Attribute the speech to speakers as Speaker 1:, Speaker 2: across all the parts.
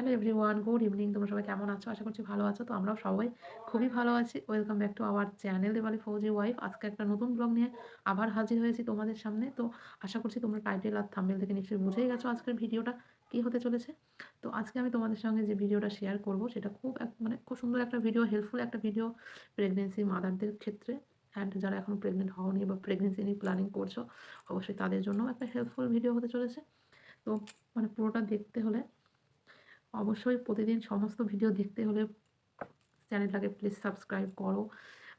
Speaker 1: Hello everyone, good evening, তোমরা সবাই কেমন আছো? আশা করছি ভালো আছো। তো আমরাও সবাই খুবই ভালো আছি। Welcome back to our channel Debali Fauji wife আজকে একটা নতুন ব্লগ নিয়ে আবার হাজির হয়েছি তোমাদের সামনে। তো আশা করছি তোমরা টাইটেল আর থাম্বেল থেকে নিশ্চয়ই বুঝেই গেছো আজকের ভিডিওটা কী হতে চলেছে। তো আজকে আমি তোমাদের সঙ্গে যে ভিডিওটা শেয়ার করব, সেটা খুব এক মানে খুব সুন্দর একটা ভিডিও হেল্পফুল একটা ভিডিও প্রেগনেন্সি মাদারদের ক্ষেত্রে। অ্যান্ড যারা এখনও প্রেগনেন্ট হওনি বা প্রেগনেন্সি নিয়ে প্ল্যানিং করছ, অবশ্যই তাদের জন্য একটা হেল্পফুল ভিডিও হতে চলেছে। তো মানে পুরোটা দেখতে হলে অবশ্যই প্রতিদিন সমস্ত ভিডিও দেখতে হলে চ্যানেলটাকে প্লিজ সাবস্ক্রাইব করো।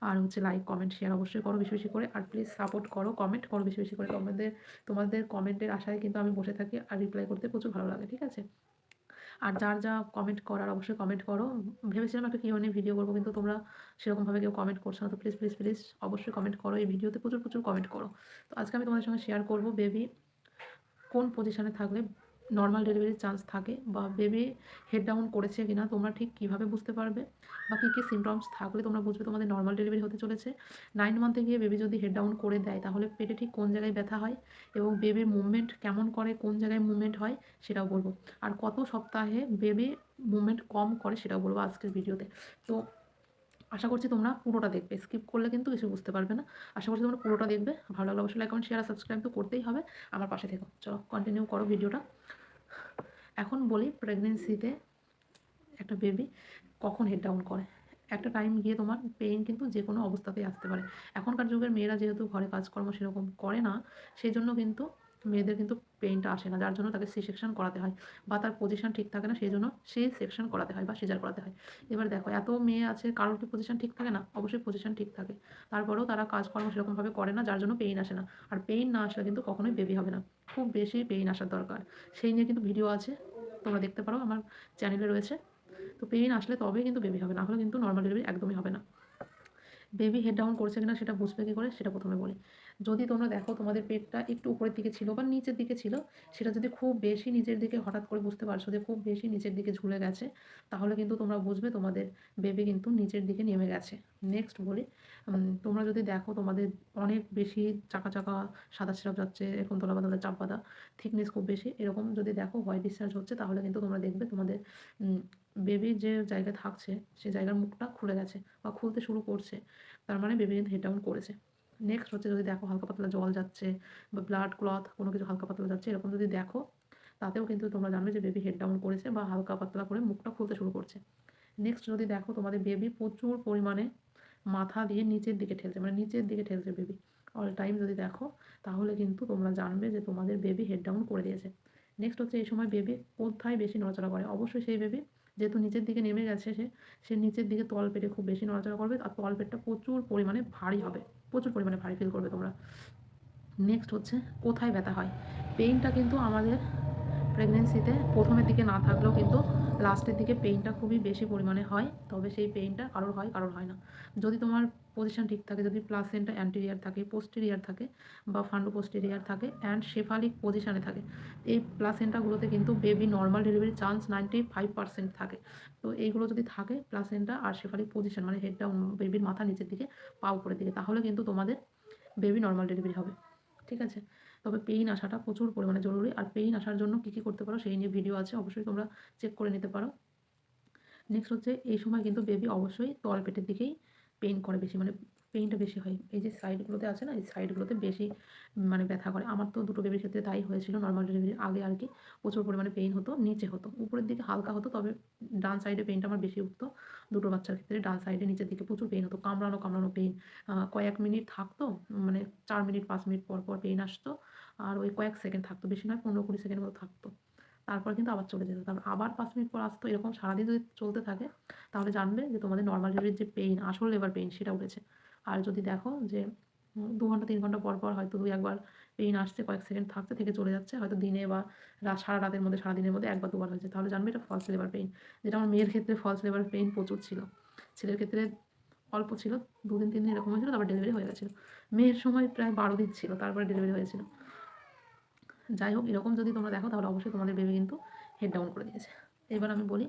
Speaker 1: আর হচ্ছে লাইক কমেন্ট শেয়ার অবশ্যই করো বেশি বেশি করে। আর প্লিজ সাপোর্ট করো কমেন্ট করো বেশি বেশি করে। তোমাদের তোমাদের কমেন্টের আশায় কিন্তু আমি বসে থাকি আর রিপ্লাই করতে প্রচুর ভালো লাগে, ঠিক আছে? আর যার যা কমেন্ট করার অবশ্যই কমেন্ট করো। ভেবেছিলাম একটা কিউ নিয়ে ভিডিও করব, কিন্তু তোমরা সেরকমভাবে কেউ কমেন্ট করছ না। তো প্লিজ প্লিজ প্লিজ অবশ্যই কমেন্ট করো। এই ভিডিওতে প্রচুর প্রচুর কমেন্ট করো। তো আজকে আমি তোমাদের সঙ্গে শেয়ার করব বেবি কোন পজিশানে থাকলে নর্মাল ডেলিভারির চান্স থাকে বা বেবি হেড ডাউন করেছে কিনা তোমরা ঠিক কীভাবে বুঝতে পারবে? বা কী কী সিমটমস থাকলে তোমরা বুঝবে তোমাদের নর্মাল ডেলিভারি হতে চলেছে। নাইন মান্থে গিয়ে বেবি যদি হেড ডাউন করে দেয়, তাহলে পেটে ঠিক কোন জায়গায় ব্যথা হয় এবং বেবির মুভমেন্ট কেমন করে, কোন জায়গায় মুভমেন্ট হয় সেটাও বলব। আর কত সপ্তাহে বেবি মুভমেন্ট কম করে সেটাও বলব আজকের ভিডিওতে। তো আশা করছি তোমরা পুরোটা দেখবে। স্কিপ করলে কিন্তু কিছু বুঝতে পারবে না। আশা করছি তোমরা পুরোটা দেখবে। ভালো লাগলে অবশ্যই লাইক কমেন্ট শেয়ার আর সাবস্ক্রাইব তো করতেই হবে। আমার পাশে থেকো। চলো কন্টিনিউ করো ভিডিওটা। এখন বলি প্রেগনেন্সিতে একটা বেবি কখন হেড ডাউন করে? একটা টাইম গিয়ে তোমার পেইন কিন্তু যে কোনো অবস্থাতেই আসতে পারে। এখনকার যুগের মেয়েরা যেহেতু ঘরে কাজকর্ম সেরকম করে না সেই জন্য কিন্তু মেয়েদের কিন্তু পেইনটা আসে না, যার জন্য তাকে সি সেকশন করাতে হয় বা তার পজিশন ঠিক থাকে না সেই জন্য সি সেকশন করাতে হয় বা সিজার করাতে হয়। এবার দেখো, এত মেয়ে আছে, কারোর কি পজিশন ঠিক থাকে না? অবশ্যই পজিশন ঠিক থাকে। তারপরেও তারা কাজকর্ম সেরকমভাবে করে না, যার জন্য পেইন আসে না। আর পেইন না আসলে কিন্তু কখনোই বেবি হবে না। খুব বেশি পেইন আসার দরকার। সেই নিয়ে কিন্তু ভিডিও আছে, তোমরা দেখতে পারো, আমার চ্যানেলে রয়েছে। তো পেইন আসলে তবেই কিন্তু বেবি হবে, না হলে কিন্তু নর্মাল ডেলিভারি একদমই হবে না। বেবি হেড ডাউন করছে কিনা সেটা বুঝবে কী করে? সেটা প্রথমে বলি। যদি তোমরা দেখো তোমাদের পেটটা একটু উপরের দিকে ছিল বা নিচের দিকে ছিল, সেটা যদি খুব বেশি নিচের দিকে হঠাৎ করে বুঝতে পারছ যে খুব বেশি নিচের দিকে ঝুলে গেছে, তাহলে কিন্তু তোমরা বুঝবে তোমাদের বেবি কিন্তু নিচের দিকে নেমে গেছে। নেক্সট বলি তোমরা যদি দেখো তোমাদের অনেক বেশি চাকা চাকা সাদা সিরাপ যাচ্ছে, এরকম তোলা বাঁধা চাপ বাঁধা থিকনেস খুব বেশি, এরকম যদি দেখো হোয়াইট ডিসচার্জ হচ্ছে, তাহলে কিন্তু তোমরা দেখবে তোমাদের বেবি যে জায়গায় থাকছে, সে জায়গার মুখটা খুলে গেছে বা খুলতে শুরু করছে, তার মানে বেবি কিন্তু হেড ডাউন করেছে। নেক্সট হচ্ছে যদি দেখো হালকা পাতলা জল যাচ্ছে বা ব্লাড ক্লথ কোনো কিছু হালকা পাতলা যাচ্ছে, এরকম যদি দেখো, তাতেও কিন্তু তোমরা জানবে যে বেবি হেড ডাউন করেছে বা হালকা পাতলা করে মুখটা খুলতে শুরু করছে। নেক্সট যদি দেখো তোমাদের বেবি প্রচুর পরিমাণে মাথা দিয়ে নিচের দিকে ঠেলছে মানে নিচের দিকে ঠেলছে বেবি অল টাইম যদি দেখো, তাহলে কিন্তু তোমরা জানবে যে তোমাদের বেবি হেড ডাউন করে দিয়েছে। নেক্সট হচ্ছে এই সময় বেবি কোথায় বেশি নড়াচড়া করে? অবশ্যই সেই বেবি যেহেতু নিচের দিকে নেমে গেছে সে সে নিচের দিকে তল পেটে খুব বেশি নড়াচড়া করবে আর তল পেটটা প্রচুর পরিমাণে ভারী হবে, প্রচুর পরিমাণে ভারী ফিল করবে তোমরা। নেক্সট হচ্ছে, কোথায় ব্যথা হয়? পেইনটা কিন্তু আমাদের প্রেগনেন্সিতে প্রথমের দিকে না থাকলেও কিন্তু লাস্টের দিকে পেইনটা খুবই বেশি পরিমাণে হয়, তবে সেই পেইনটা কারোর হয় কারোর হয় না। যদি তোমার পজিশন ঠিক থাকে, যদি প্লাসেন্টা অ্যান্টেরিয়ার থাকে পোস্টেরিয়ার থাকে বা ফান্ডো পোস্টেরিয়ার থাকে অ্যান্ড শেফালিক পজিশানে থাকে, এই প্লাসেন্টাগুলোতে কিন্তু বেবি নর্মাল ডেলিভারির চান্স নাইনটি ফাইভ পার্সেন্ট থাকে। তো এইগুলো যদি থাকে প্লাসেন্টা আর শেফালিক পজিশন মানে হেডটা বেবির মাথা নিচের দিকে, পা উপরের দিকে, তাহলে কিন্তু তোমাদের বেবি নর্মাল ডেলিভারি হবে। ঠিক আছে? তবে পেইন আসাটা প্রচুর পরিমাণে জরুরি। আর পেইন আসার জন্য কী কী করতে পারো সেই নিয়ে ভিডিও আছে, অবশ্যই তোমরা চেক করে নিতে পারো। নেক্সট হচ্ছে, এই সময় কিন্তু বেবি অবশ্যই তল পেটের দিকেই পেইন করে বেশি মানে পেইনটা বেশি হয়। এই যে সাইডগুলোতে আছে না, এই সাইডগুলোতে বেশি মানে ব্যথা করে। আমার তো দুটো বেবির ক্ষেত্রে তাই হয়েছিল। নর্মাল ডেলিভারির আগে আর কি প্রচুর পরিমাণে পেইন হতো, নিচে হতো। উপরের দিকে হালকা হতো, তবে ডান সাইডে পেইনটা আমার বেশি উঠতো। দুটো বাচ্চার ক্ষেত্রে ডান সাইডে নিচের দিকে প্রচুর পেইন হতো। কামড়ানো কামড়ানো পেইন কয়েক মিনিট থাকতো মানে চার মিনিট, পাঁচ মিনিট পর পর পেইন আসতো। আর ওই কয়েক সেকেন্ড থাকতো, বেশি নয়, পনেরো কুড়ি সেকেন্ড মতো থাকতো। তারপর কিন্তু আবার চলে যেত। তারপর আবার পাঁচ মিনিট পর আসতো, এরকম সারাদিন যদি চলতে থাকে, তাহলে জানবে যে তোমাদের নর্মাল ডেলিভারির যে পেইন আসল লেবার পেইন সেটা উঠেছে। আর যদি দেখো যে দু ঘণ্টা, তিন ঘণ্টা পর পর হয়তো দুই একবার পেইন আসছে, কয়েক সেকেন্ড থাকতে থেকে চলে যাচ্ছে, হয়তো দিনে বা রাত সারা রাতের মধ্যে, সারা দিনের মধ্যে একবার, দুবার হয়েছে। তাহলে জানবে এটা ফলস লেবার পেইন যেটা আমার মেয়ের ক্ষেত্রে ফলস লেবার পেইন প্রচুর ছিল। ছেলের ক্ষেত্রে অল্প ছিল, দুদিন, তিন দিন এরকম হয়েছিল তারপর ডেলিভারি হয়ে গেছিল। মেয়ের সময় প্রায় বারো দিন ছিল, তারপরে ডেলিভারি হয়েছিল। যাই হোক, এরকম যদি তোমরা দেখো, তাহলে অবশ্যই তোমাদের বেবি কিন্তু হেড ডাউন করে দিয়েছে। এবার আমি বলি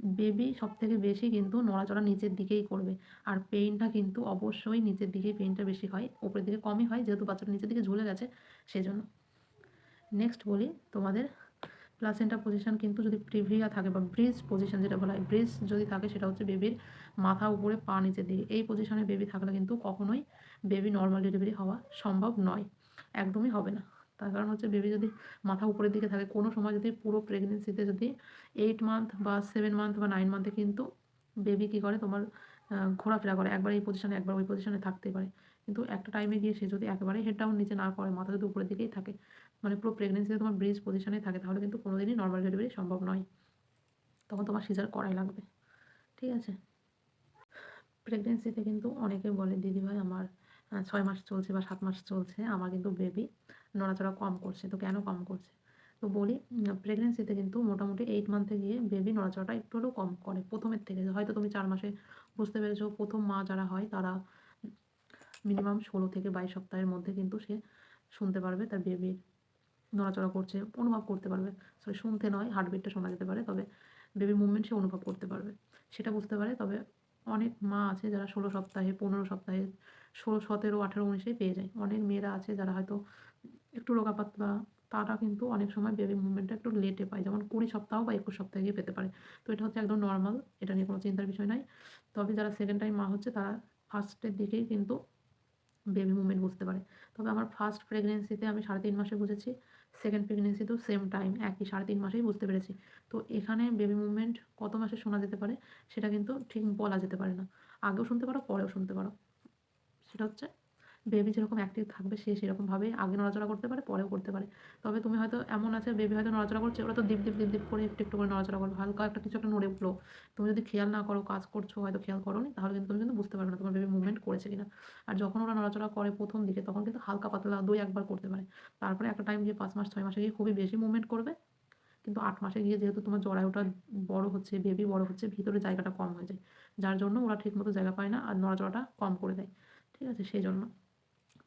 Speaker 1: বেবি সব থেকে বেশি কিন্তু নড়াচড়া নিচের দিকেই করবে। আর পেইনটা কিন্তু অবশ্যই নিচের দিকেই পেইনটা বেশি হয় ওপরের দিকে কমই হয়, যেহেতু বাচ্চাটা নিচের দিকে ঝুলে গেছে সেই জন্য নেক্সট বলি তোমাদের প্লাসেন্টা পজিশন কিন্তু যদি প্রিভিয়া থাকে বা ব্রিজ পজিশন যেটা বলা হয় ব্রিজ যদি থাকে সেটা হচ্ছে বেবির মাথা উপরে পা নিচে দিকে। এই পজিশনে বেবি থাকলে কিন্তু কখনোই বেবি নর্মাল ডেলিভারি হওয়া সম্ভব নয়। একদমই হবে না। তার কারণ হচ্ছে বেবি যদি মাথা উপরের দিকে থাকে, কোনো সময় যদি পুরো প্রেগনেন্সিতে যদি এইট মান্থ বা সেভেন মান্থ বা নাইন মান্থে কিন্তু বেবি কী করে? তোমার ঘোরাফেরা করে। একবার এই পজিশনে একবার ওই পজিশনে থাকতে পারে। কিন্তু একটা টাইমে গিয়ে সে যদি একেবারে হেড ডাউন নিচে না করে, মাথা যদি উপরের দিকেই থাকে মানে পুরো প্রেগনেন্সিতে তোমার ব্রিজ পজিশনে থাকে, তাহলে কিন্তু কোনোদিনই নর্মাল ডেলিভারি সম্ভব নয়। তখন তোমার সিজার করাই লাগবে। ঠিক আছে? প্রেগনেন্সিতে কিন্তু অনেকে বলে, দিদিভাই, আমার ছয় মাস চলছে বা সাত মাস চলছে, আমার কিন্তু বেবি নড়াচড়া কম করছে, তো কেন কম করছে? তো বলি প্রেগনেন্সিতে কিন্তু মোটামুটি এইট মান্থে গিয়ে বেবি নড়াচড়াটা একটু হলেও কম করে, প্রথমের থেকে। হয়তো তুমি চার মাসে বুঝতে পেরেছ, প্রথম মা যারা হয় তারা মিনিমাম ষোলো থেকে বাইশ সপ্তাহের মধ্যে কিন্তু সে শুনতে পারবে, তার বেবির নড়াচড়া করছে, অনুভব করতে পারবে। সরি শুনতে নয় হার্টবিটটা শোনা যেতে পারে, তবে বেবি মুভমেন্ট সে অনুভব করতে পারবে। সেটা বুঝতে পারে, তবে অনেক মা আছে যারা ষোলো সপ্তাহে, পনেরো সপ্তাহে, ষোলো, সতেরো, আঠেরো উনিশেই পেয়ে যায়। অনেক মেয়েরা আছে যারা হয়তো একটু রোগা পাতলা তারা কিন্তু অনেক সময় বেবি মুভমেন্টটা একটু লেটে পায়। যেমন কুড়ি সপ্তাহ বা একুশ সপ্তাহে গিয়ে পেতে পারে। তো এটা হচ্ছে একদম নর্মাল এটা নিয়ে কোনো চিন্তার বিষয় নাই। তবে যারা সেকেন্ড টাইম মা হচ্ছে, তারা ফার্স্টের দিকেই কিন্তু বেবি মুভমেন্ট বুঝতে পারে। তবে আমার ফার্স্ট প্রেগনেন্সিতে আমি সাড়ে তিন মাসে বুঝেছি সেকেন্ড প্রেগনেন্সিতেও সেম টাইম একই সাড়ে তিন মাসেই বুঝতে পেরেছি। তো এখানে বেবি মুভমেন্ট কত মাসে শোনা যেতে পারে, সেটা কিন্তু ঠিক বলা যেতে পারে না। আগেও শুনতে পারো, পরেও শুনতে পারো। সেটা হচ্ছে বেবি যেরকম অ্যাক্টিভ থাকবে, সে সেরকমভাবে আগে নড়াচড়া করতে পারে, পরেও করতে পারে। তবে তুমি হয়তো এমন আছে বেবি হয়তো নড়াচড়া করছে, ওরা তো দীপ দীপ দীপ দীপ করে একটু একটু করে নড়াচড়া করবে। হালকা একটা কিছু একটা নড়ে উঠল তুমি যদি খেয়াল না করো, কাজ করছ, হয়তো খেয়াল করো নি তাহলে কিন্তু তুমি কিন্তু বুঝতে পারবে না তোমার বেবি মুভমেন্ট করেছে কিনা। আর যখন ওরা নড়াচড়া করে প্রথম দিকে, তখন কিন্তু হালকা পাতলা দুই, একবার করতে পারে। তারপরে একটা টাইম গিয়ে পাঁচ মাস, ছয় মাসে গিয়ে খুবই বেশি মুভমেন্ট করবে। কিন্তু আট মাসে গিয়ে যেহেতু তোমার জরায়ুটা বড় হচ্ছে বেবি বড় হচ্ছে, ভিতরে জায়গাটা কম হয়ে যায়। যার জন্য ওরা ঠিকমতো জায়গা পায় না আর নড়াচড়াটা কম করে দেয়। ঠিক আছে, সেই জন্য।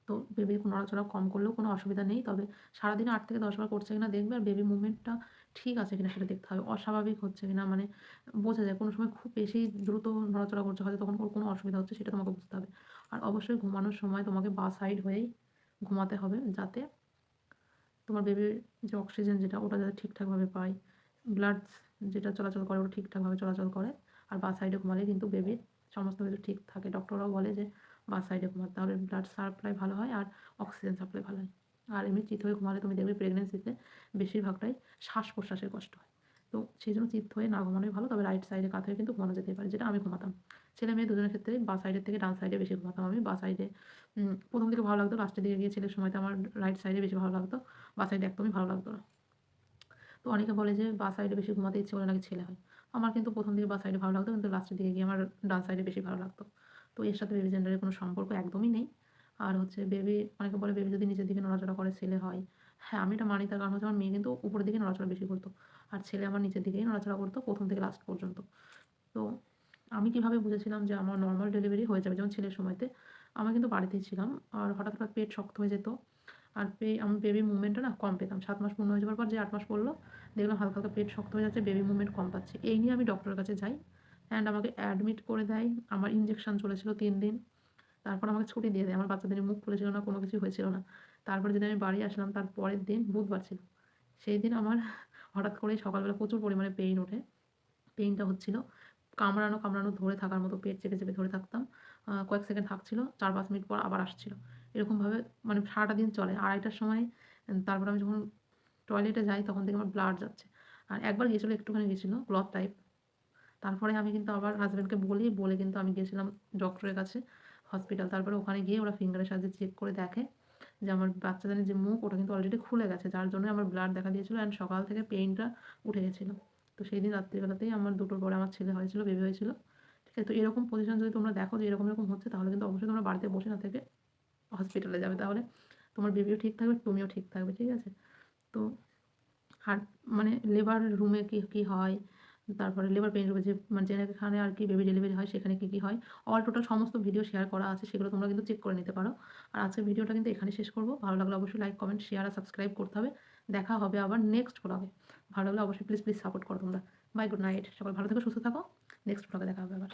Speaker 1: তো বেবি নড়াচড়া কম করলেও কোনো অসুবিধা নেই। তবে সারাদিনে আট থেকে দশবার করছে কিনা দেখবে আর বেবি মুভমেন্টটা ঠিক আছে কিনা সেটা দেখতে হবে। অস্বাভাবিক হচ্ছে কিনা মানে বোঝা যায়। কোনো সময় খুব বেশি দ্রুত নড়াচড়া করছে হয়তো তখন কোনো অসুবিধা হচ্ছে সেটা তোমাকে বুঝতে হবে। আর অবশ্যই ঘুমানোর সময় তোমাকে বা সাইড হয়েই ঘুমাতে হবে যাতে তোমার বেবির যে অক্সিজেন যেটা ওটা যাতে ঠিকঠাকভাবে পায়। ব্লাড যেটা চলাচল করে ওটা ঠিকঠাকভাবে চলাচল করে। আর বা সাইডে ঘুমালে কিন্তু বেবির সমস্ত কিছু ঠিক থাকে। ডক্টররাও বলে যে বা সাইডে ঘুমাতে তাহলে ব্লাড সাপ্লাই ভালো হয় আর অক্সিজেন সাপ্লাই ভালো হয়। আর এমনি চিত হয়ে ঘুমালে তুমি দেখবে প্রেগনেন্সিতে বেশিরভাগটাই শ্বাস প্রশ্বাসের কষ্ট হয়। তো সেই জন্য চিত হয়ে না ঘুমানোই ভালো, তবে রাইট সাইডে কাত হয়ে কিন্তু ঘুমানো যেতে পারে, যেটা আমি ঘুমাতাম। ছেলে মেয়ে দুজনের ক্ষেত্রে বা সাইডের থেকে ডান সাইডে বেশি ঘুমাতাম আমি, বা সাইডে প্রথম দিকে ভালো লাগতো লাস্টের দিকে গিয়ে ছেলের সময়তে আমার রাইট সাইডে বেশি ভালো লাগতো, বা সাইডে একদমই ভালো লাগতো না। তো অনেকে বলে যে বা সাইডে বেশি ঘুমাতে ইচ্ছে করে নাকি ছেলে হয়। আমার কিন্তু প্রথম দিকে বা সাইডে ভালো লাগতো, কিন্তু লাস্টের দিকে গিয়ে আমার ডান সাইডে বেশি ভালো লাগতো। তো এর সাথে বেবি জেন্ডারের কোনো সম্পর্ক একদমই নেই। আর হচ্ছে বেবি অনেকে বলে বেবি যদি নিচের দিকে নড়াচড়া করে, ছেলে হয়। হ্যাঁ আমি এটা মানি তার কারণ হচ্ছে আমার মেয়ে কিন্তু উপরের দিকে নড়াচড়া বেশি করতো। আর ছেলে আমার নিচের দিকেই নড়াচড়া করতো প্রথম থেকে লাস্ট পর্যন্ত। তো আমি কীভাবে বুঝেছিলাম যে আমার নর্মাল ডেলিভারি হয়ে যাবে যেমন ছেলের সময়তে, আমি কিন্তু বাড়িতেই ছিলাম। আর হঠাৎ হঠাৎ পেট শক্ত হয়ে যেত। আর পে, আমি বেবি মুভমেন্টটা না কম পেতাম। সাত মাস পূর্ণ হয়ে যাওয়ার পর যে আট মাস পড়ল, দেখলাম হালকা হালকা পেট শক্ত হয়ে যাচ্ছে বেবি মুভমেন্ট কম পাচ্ছে। এই নিয়ে আমি ডক্টরের কাছে যাই। অ্যান্ড আমাকে অ্যাডমিট করে দেয়। আমার ইঞ্জেকশন চলেছিল তিন দিন। তারপর আমাকে ছুটি দিয়ে দেয়। আমার বাচ্চাদের মুখ খুলেছিল না, কোনো কিছু হয়েছিল না। তারপরে যদি আমি বাড়ি আসলাম। তার পরের দিন বুধবার ছিল। সেই দিন আমার হঠাৎ করেই সকালবেলা প্রচুর পরিমাণে পেইন ওঠে। পেইনটা হচ্ছিল। কামড়ানো কামড়ানো ধরে থাকার মতো পেট চেপে চেপে ধরে থাকতাম। কয়েক সেকেন্ড থাকছিল। চার পাঁচ মিনিট পর আবার আসছিল। এরকমভাবে মানে সারাটা দিন চলে। আড়াইটার সময় তারপর আমি যখন টয়লেটে যাই, তখন থেকে আমার ব্লাড যাচ্ছে। আর একবার গিয়েছিল, একটুখানি গিয়েছিল ক্লথ টাইপ তারপরে আমি কিন্তু আবার হাজব্যান্ডকে বলি, বলে কিন্তু আমি গিয়েছিলাম ডক্টরের কাছে হসপিটাল তারপরে ওখানে গিয়ে ওরা ফিঙ্গারের সাহায্যে চেক করে দেখে যে আমার বাচ্চাদের যে মুখ, ওটা কিন্তু অলরেডি খুলে গেছে, যার জন্য আমার ব্লাড দেখা দিয়েছিলো অ্যান্ড সকাল থেকে পেইনটা উঠে গেছিল। তো সেই দিন রাত্রিবেলাতেই আমার দুটোর পরে আমার ছেলে হয়েছিল বেবি হয়েছিল। ঠিক আছে, তো এরকম পজিশন যদি তোমরা দেখো যে এরকম এরকম হচ্ছে, তাহলে কিন্তু অবশ্যই তোমরা বাড়িতে বসে না থেকে হসপিটালে যাবে। তাহলে তোমার বেবিও ঠিক থাকবে, তুমিও ঠিক থাকবে, ঠিক আছে? তো আর মানে লেবার রুমে কী কী হয়? তারপরে লেবার পেইন রয়েছে মানে যেখানে আর কি বেবি ডেলিভারি হয়, সেখানে কী কী হয় অল টোটাল সমস্ত ভিডিও শেয়ার করা আছে, সেগুলো তোমরা কিন্তু চেক করে নিতে পারো। আর আজকের ভিডিওটা কিন্তু এখানে শেষ করব। ভালো লাগলে অবশ্যই লাইক কমেন্ট শেয়ার আর সাবস্ক্রাইব করতে হবে। দেখা হবে আবার নেক্সট ব্লগে ভালো লাগলে অবশ্যই প্লিজ প্লিজ সাপোর্ট করো তোমরা। বাই গুড নাইট সকাল ভালো থেকো, সুস্থ থাকো। নেক্সট ব্লগে দেখা হবে আবার।